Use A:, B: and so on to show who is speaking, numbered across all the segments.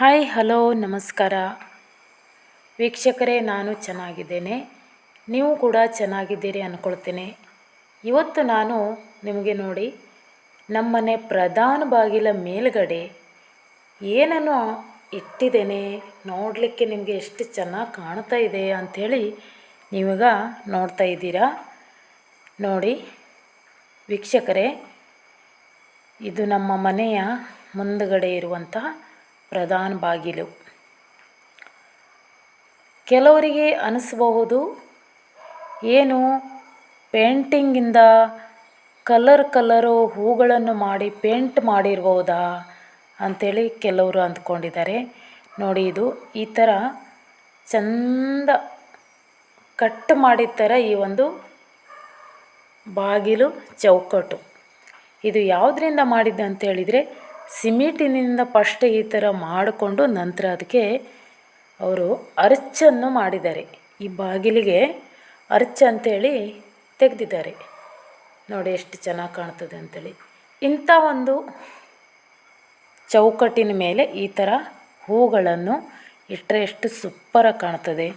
A: Hi hello ನಮಸ್ಕಾರ. ವೀಕ್ಷಕರೇ, ನಾನು ಚೆನ್ನಾಗಿದ್ದೇನೆ. ನೀವು ಕೂಡ ಚೆನ್ನಾಗಿದ್ದೀರಿ ಅಂದ್ಕೊಳ್ತೇನೆ ಇವತ್ತು ನಾನು ನಿಮಗೆ ನೋಡಿ, ನಮ್ಮನೆ ಪ್ರಧಾನ ಬಾಗಿಲ ಮೇಲುಗಡೆ ಏನನ್ನು ಇಟ್ಟಿದ್ದೇನೆ, ನೋಡಲಿಕ್ಕೆ ನಿಮಗೆ ಎಷ್ಟು ಚೆನ್ನಾಗಿ ಕಾಣ್ತಾ ಇದೆ ಅಂಥೇಳಿ ನೀವೀಗ ನೋಡ್ತಾ ಇದ್ದೀರಾ? ನೋಡಿ, ವೀಕ್ಷಕರೇ, ಇದು ನಮ್ಮ ಮನೆಯ ಮುಂದುಗಡೆ ಇರುವಂತಹ ಪ್ರಧಾನ ಬಾಗಿಲು. ಕೆಲವರಿಗೆ ಅನಿಸಬಹುದು, ಏನು ಪೇಂಟಿಂಗಿಂದ ಕಲರ್ ಕಲರು ಹೂಗಳನ್ನು ಮಾಡಿ ಪೇಂಟ್ ಮಾಡಿರ್ಬೋದಾ ಅಂಥೇಳಿ ಕೆಲವರು ಅಂದ್ಕೊಂಡಿದ್ದಾರೆ. ನೋಡಿ, ಇದು ಈ ಥರ ಚಂದ ಕಟ್ ಮಾಡಿದ ಥರ ಈ ಒಂದು ಬಾಗಿಲು, ಚೌಕಟ್ಟು. ಇದು ಯಾವುದರಿಂದ ಮಾಡಿದ್ದೆ ಅಂತ ಹೇಳಿದರೆ ಸಿಮಿಟಿನಿಂದ ಫಸ್ಟ್ ಈ ಥರ ಮಾಡಿಕೊಂಡು ನಂತರ ಅದಕ್ಕೆ ಅವರು ಅರ್ಚನ್ನು ಮಾಡಿದ್ದಾರೆ. ಈ ಬಾಗಿಲಿಗೆ ಅರ್ಚ್ ಅಂತೇಳಿ ತೆಗೆದಿದ್ದಾರೆ. ನೋಡಿ ಎಷ್ಟು ಚೆನ್ನಾಗಿ ಕಾಣ್ತದೆ ಅಂಥೇಳಿ ಇಂಥ ಒಂದು ಚೌಕಟ್ಟಿನ ಮೇಲೆ ಈ ಥರ ಹೂಗಳನ್ನು ಇಟ್ಟರೆ ಎಷ್ಟು ಸೂಪ್ಪರಾಗಿ ಕಾಣ್ತದೆ.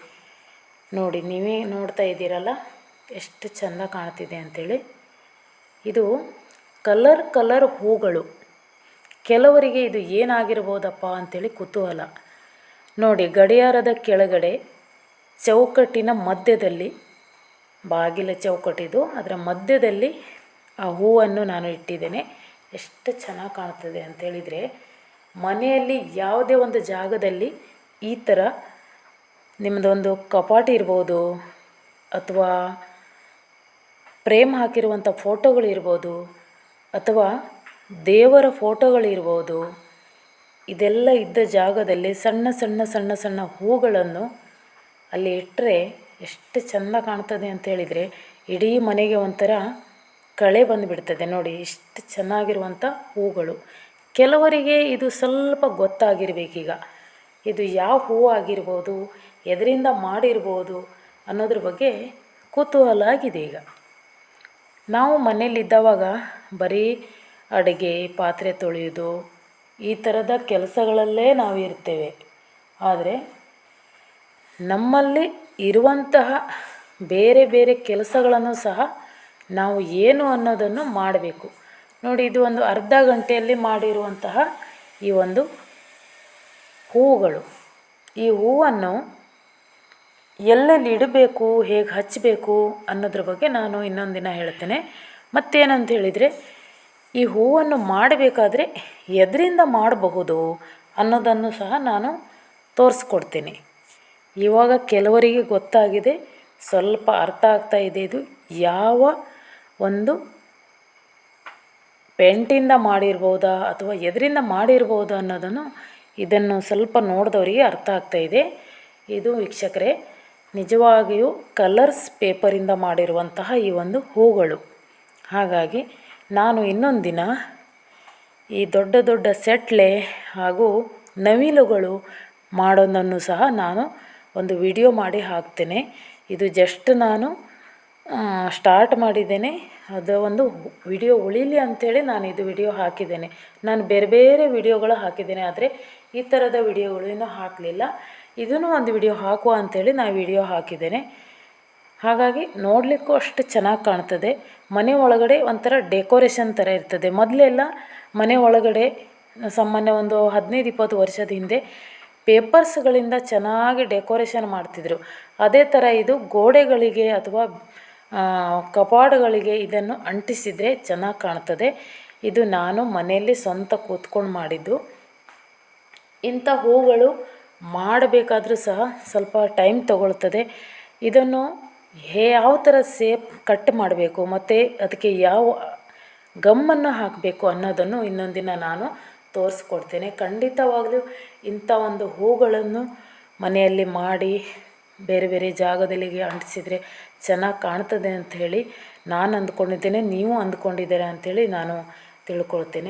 A: ನೋಡಿ, ನೀವೇ ನೋಡ್ತಾ ಇದ್ದೀರಲ್ಲ, ಎಷ್ಟು ಚೆಂದ ಕಾಣ್ತಿದೆ ಅಂಥೇಳಿ ಇದು ಕಲರ್ ಕಲರ್ ಹೂಗಳು. ಕೆಲವರಿಗೆ ಇದು ಏನಾಗಿರ್ಬೋದಪ್ಪ ಅಂಥೇಳಿ ಕುತೂಹಲ. ನೋಡಿ, ಗಡಿಯಾರದ ಕೆಳಗಡೆ ಚೌಕಟ್ಟಿನ ಮಧ್ಯದಲ್ಲಿ, ಬಾಗಿಲ ಚೌಕಟ್ಟಿದು, ಅದರ ಮಧ್ಯದಲ್ಲಿ ಆ ಹೂವನ್ನು ನಾನು ಇಟ್ಟಿದ್ದೇನೆ. ಎಷ್ಟು ಚೆನ್ನಾಗಿ ಕಾಣ್ತದೆ ಅಂತೇಳಿದರೆ, ಮನೆಯಲ್ಲಿ ಯಾವುದೇ ಒಂದು ಜಾಗದಲ್ಲಿ ಈ ಥರ ನಿಮ್ಮದೊಂದು ಕಪಾಟಿ ಇರ್ಬೋದು, ಅಥವಾ ಪ್ರೇಮ್ ಹಾಕಿರುವಂಥ ಫೋಟೋಗಳು ಇರ್ಬೋದು, ಅಥವಾ ದೇವರ ಫೋಟೋಗಳಿರ್ಬೋದು ಇದೆಲ್ಲ ಇದ್ದ ಜಾಗದಲ್ಲಿ ಸಣ್ಣ ಸಣ್ಣ ಸಣ್ಣ ಸಣ್ಣ ಹೂಗಳನ್ನು ಅಲ್ಲಿ ಇಟ್ಟರೆ ಎಷ್ಟು ಚೆಂದ ಕಾಣ್ತದೆ ಅಂತ ಹೇಳಿದರೆ ಇಡೀ ಮನೆಗೆ ಒಂಥರ ಕಳೆ ಬಂದುಬಿಡ್ತದೆ ನೋಡಿ, ಇಷ್ಟು ಚೆನ್ನಾಗಿರುವಂಥ ಹೂಗಳು. ಕೆಲವರಿಗೆ ಇದು ಸ್ವಲ್ಪ ಗೊತ್ತಾಗಿರಬೇಕೀಗ. ಇದು ಯಾವ ಹೂವು ಆಗಿರ್ಬೋದು, ಎದರಿಂದ ಮಾಡಿರ್ಬೋದು ಅನ್ನೋದ್ರ ಬಗ್ಗೆ ಕುತೂಹಲ ಆಗಿದೆ ಈಗ. ನಾವು ಮನೇಲಿದ್ದವಾಗ ಬರೀ ಅಡುಗೆ, ಪಾತ್ರೆ ತೊಳೆಯೋದು ಈ ಥರದ ಕೆಲಸಗಳಲ್ಲೇ ನಾವು ಇರ್ತೇವೆ. ಆದರೆ ನಮ್ಮಲ್ಲಿ ಇರುವಂತಹ ಬೇರೆ ಬೇರೆ ಕೆಲಸಗಳನ್ನು ಸಹ ನಾವು ಏನು ಅನ್ನೋದನ್ನು ಮಾಡಬೇಕು. ನೋಡಿ, ಇದು ಒಂದು ಅರ್ಧ ಗಂಟೆಯಲ್ಲಿ ಮಾಡಿರುವಂತಹ ಈ ಒಂದು ಹೂವುಗಳು. ಈ ಹೂವನ್ನು ಎಲ್ಲೆಲ್ಲಿ ಇಡಬೇಕು, ಹೇಗೆ ಹಚ್ಚಬೇಕು ಅನ್ನೋದ್ರ ಬಗ್ಗೆ ನಾನು ಇನ್ನೊಂದು ದಿನ ಹೇಳ್ತೇನೆ. ಮತ್ತೇನಂತ ಹೇಳಿದರೆ ಈ ಹೂವನ್ನು ಮಾಡಬೇಕಾದ್ರೆ ಎದರಿಂದ ಮಾಡಬಹುದು ಅನ್ನೋದನ್ನು ಸಹ ನಾನು ತೋರಿಸ್ಕೊಡ್ತೀನಿ. ಇವಾಗ ಕೆಲವರಿಗೆ ಗೊತ್ತಾಗಿದೆ, ಸ್ವಲ್ಪ ಅರ್ಥ ಆಗ್ತಾ ಇದೆ ಇದು ಯಾವ ಒಂದು ಪೆಂಟಿಂದ ಮಾಡಿರ್ಬೋದಾ ಅಥವಾ ಎದರಿಂದ ಮಾಡಿರ್ಬೋದಾ ಅನ್ನೋದನ್ನು ಇದನ್ನು ಸ್ವಲ್ಪ ನೋಡಿದವರಿಗೆ ಅರ್ಥ ಆಗ್ತಾ ಇದೆ. ಇದು ವೀಕ್ಷಕರೇ, ನಿಜವಾಗಿಯೂ ಕಲರ್ಸ್ ಪೇಪರಿಂದ ಮಾಡಿರುವಂತಹ ಈ ಒಂದು ಹೂಗಳು. ಹಾಗಾಗಿ ನಾನು ಇನ್ನೊಂದು ದಿನ ಈ ದೊಡ್ಡ ದೊಡ್ಡ ಸೆಟ್ಲೆ ಹಾಗೂ ನವಿಲುಗಳು ಮಾಡೋದನ್ನು ಸಹ ನಾನು ಒಂದು ವಿಡಿಯೋ ಮಾಡಿ ಹಾಕ್ತೇನೆ. ಇದು ಜಸ್ಟ್ ನಾನು ಸ್ಟಾರ್ಟ್ ಮಾಡಿದ್ದೇನೆ. ಅದು ಒಂದು ವಿಡಿಯೋ ಉಳಿಲಿ ಅಂಥೇಳಿ ನಾನು ಇದು ವಿಡಿಯೋ ಹಾಕಿದ್ದೇನೆ. ನಾನು ಬೇರೆ ಬೇರೆ ವಿಡಿಯೋಗಳು ಹಾಕಿದ್ದೇನೆ, ಆದರೆ ಈ ಥರದ ವಿಡಿಯೋಗಳು ಇನ್ನೂ ಹಾಕಲಿಲ್ಲ. ಇದನ್ನು ಒಂದು ವಿಡಿಯೋ ಹಾಕುವ ಅಂಥೇಳಿ ನಾನು ವಿಡಿಯೋ ಹಾಕಿದ್ದೇನೆ. ಹಾಗಾಗಿ ನೋಡಲಿಕ್ಕೂ ಅಷ್ಟು ಚೆನ್ನಾಗಿ ಕಾಣ್ತದೆ. ಮನೆ ಒಳಗಡೆ ಒಂಥರ ಡೆಕೋರೇಷನ್ ಥರ ಇರ್ತದೆ. ಮೊದಲೆಲ್ಲ ಮನೆ ಒಳಗಡೆ ಸಾಮಾನ್ಯ ಒಂದು ಹದಿನೈದು, ಇಪ್ಪತ್ತು ವರ್ಷದ ಹಿಂದೆ ಪೇಪರ್ಸ್ಗಳಿಂದ ಚೆನ್ನಾಗಿ ಡೆಕೋರೇಷನ್ ಮಾಡ್ತಿದ್ರು. ಅದೇ ಥರ ಇದು ಗೋಡೆಗಳಿಗೆ ಅಥವಾ ಕಪಾಡುಗಳಿಗೆ ಇದನ್ನು ಅಂಟಿಸಿದರೆ ಚೆನ್ನಾಗಿ ಕಾಣ್ತದೆ. ಇದು ನಾನು ಮನೆಯಲ್ಲಿ ಸ್ವಂತ ಕೂತ್ಕೊಂಡು ಮಾಡಿದ್ದು. ಇಂಥ ಹೂಗಳು ಮಾಡಬೇಕಾದ್ರೂ ಸಹ ಸ್ವಲ್ಪ ಟೈಮ್ ತಗೊಳ್ತದೆ. ಇದನ್ನು ಯಾವ ಥರ ಸೇಪ್ ಕಟ್ ಮಾಡಬೇಕು? ಮತ್ತು ಅದಕ್ಕೆ ಯಾವ ಗಮ್ಮನ್ನು ಹಾಕಬೇಕು ಅನ್ನೋದನ್ನು ಇನ್ನೊಂದು ದಿನ ನಾನು ತೋರಿಸ್ಕೊಡ್ತೇನೆ. ಖಂಡಿತವಾಗಲೂ ಇಂಥ ಒಂದು ಹೂಗಳನ್ನು ಮನೆಯಲ್ಲಿ ಮಾಡಿ ಬೇರೆ ಬೇರೆ ಜಾಗದಲ್ಲಿಗೆ ಅಂಟಿಸಿದರೆ ಚೆನ್ನಾಗಿ ಕಾಣ್ತದೆ ಅಂಥೇಳಿ ನಾನು ಅಂದ್ಕೊಂಡಿದ್ದೇನೆ, ನೀವು ಅಂದ್ಕೊಂಡಿದ್ದೀರಾ ಅಂಥೇಳಿ ನಾನು ತಿಳ್ಕೊಳ್ತೇನೆ.